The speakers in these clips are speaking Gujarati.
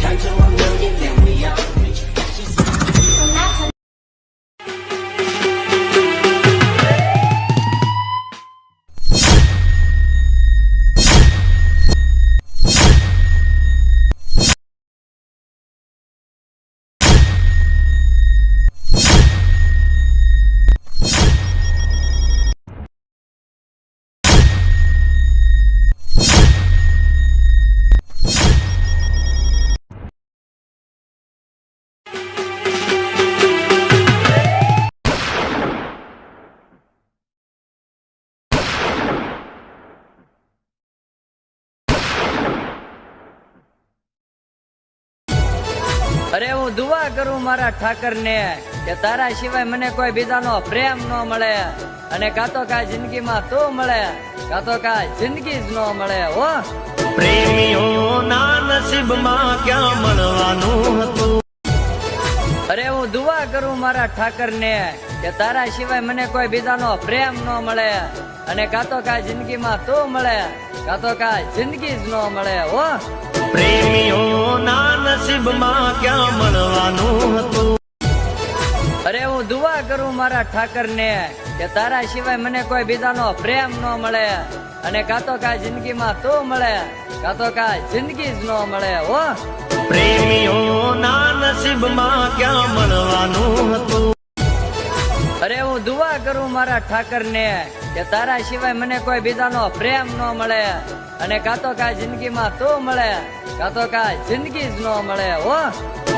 看着我的眼睛 અરે હું દુઆ કરું મારા ઠાકર ને કે તારા સિવાય મને કોઈ બીજાનો પ્રેમ ન મળે અને કાતો કા જિંદગીમાં તું મળે કાતો કા જિંદગી જ ન મળે હો. પ્રેમીઓના નસીબમાં ક્યાં મળવાનું હતું? અરે હું દુઆ કરું મારા ઠાકર ને કે તારા સિવાય મને કોઈ બીજાનો પ્રેમ ન મળે અને કાતો કા જિંદગીમાં તું મળે કાતો કા જિંદગી જ ન મળે હો પ્રેમીઓના નસીબમાં ક્યાં મળવાનું હતું? અરે, હું દુઆ કરું મારા ઠાકર ને કે તારા સિવાય મને કોઈ બીજાનો પ્રેમ ન મળે. અને કા જિંદગીમાં તું મળે. કાતો કા જિંદગી જ ન મળે હો પ્રેમીઓના નસીબમાં ક્યાં મળવાનું હતું અરે, હું દુઆ કરું મારા ઠાકર ને કે તારા સિવાય મને કોઈ બીજાનો પ્રેમ ન મળે અને કાતો કા જિંદગીમાં તું મળે કાતો કા જિંદગી જ ન મળે હો.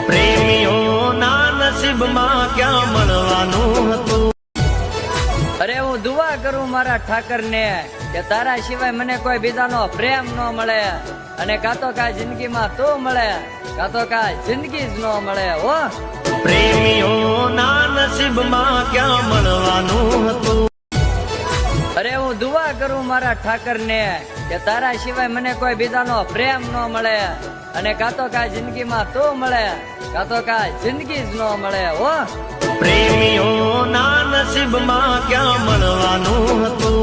પ્રેમીઓના નસીબમાં ક્યાં મળવાનું હતું? અરે હું દુઆ કરું મારા ઠાકર ને કે તારા સિવાય મને કોઈ બીજાનો પ્રેમ ન મળે અને કાતો કા જિંદગીમાં તું મળે કાતો કા જિંદગી જ ન મળે હો. પ્રેમીઓના નસીબમાં ક્યાં મળવાનું કરું મારા ઠાકર ને કે તારા સિવાય મને કોઈ બીજાનો પ્રેમ ન મળે અને કાતો કા જિંદગીમાં તું મળે કાતો કા જિંદગી જ ન મળે હો. પ્રેમીઓના નસીબમાં ક્યાં મળવાનું હતું?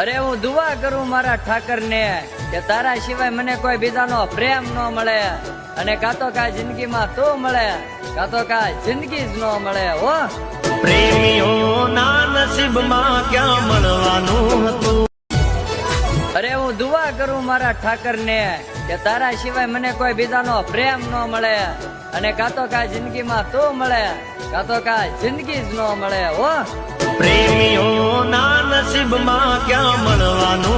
અરે હું દુઆ કરું મારા ઠાકર ને કે તારા સિવાય મને કોઈ બીજાનો પ્રેમ ન મળે અને કાતો કા જિંદગીમાં તું મળે કાતો કા જિંદગી જ ન મળે હો. પ્રેમીઓના નસીબમાં ક્યાં મળવાનું હતું? અરે હું દુઆ કરું મારા ઠાકર ને કે તારા સિવાય મને કોઈ બીજાનો પ્રેમ ન મળે અને કાતો કા જિંદગીમાં તો મળે કાતો કા જિંદગી જ ન મળે હો. પ્રેમીઓના નસીબમાં ક્યાં મળવાનું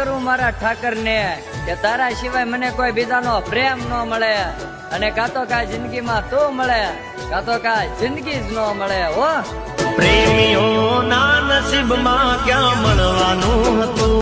કરું મારા ઠાકર ને કે તારા સિવાય મને કોઈ બીજાનો પ્રેમ ન મળે અને કાતો કા જિંદગીમાં તું મળે કાતો કા જિંદગી જ ન મળે, હો. પ્રેમીઓના નસીબમાં ક્યાં મળવાનું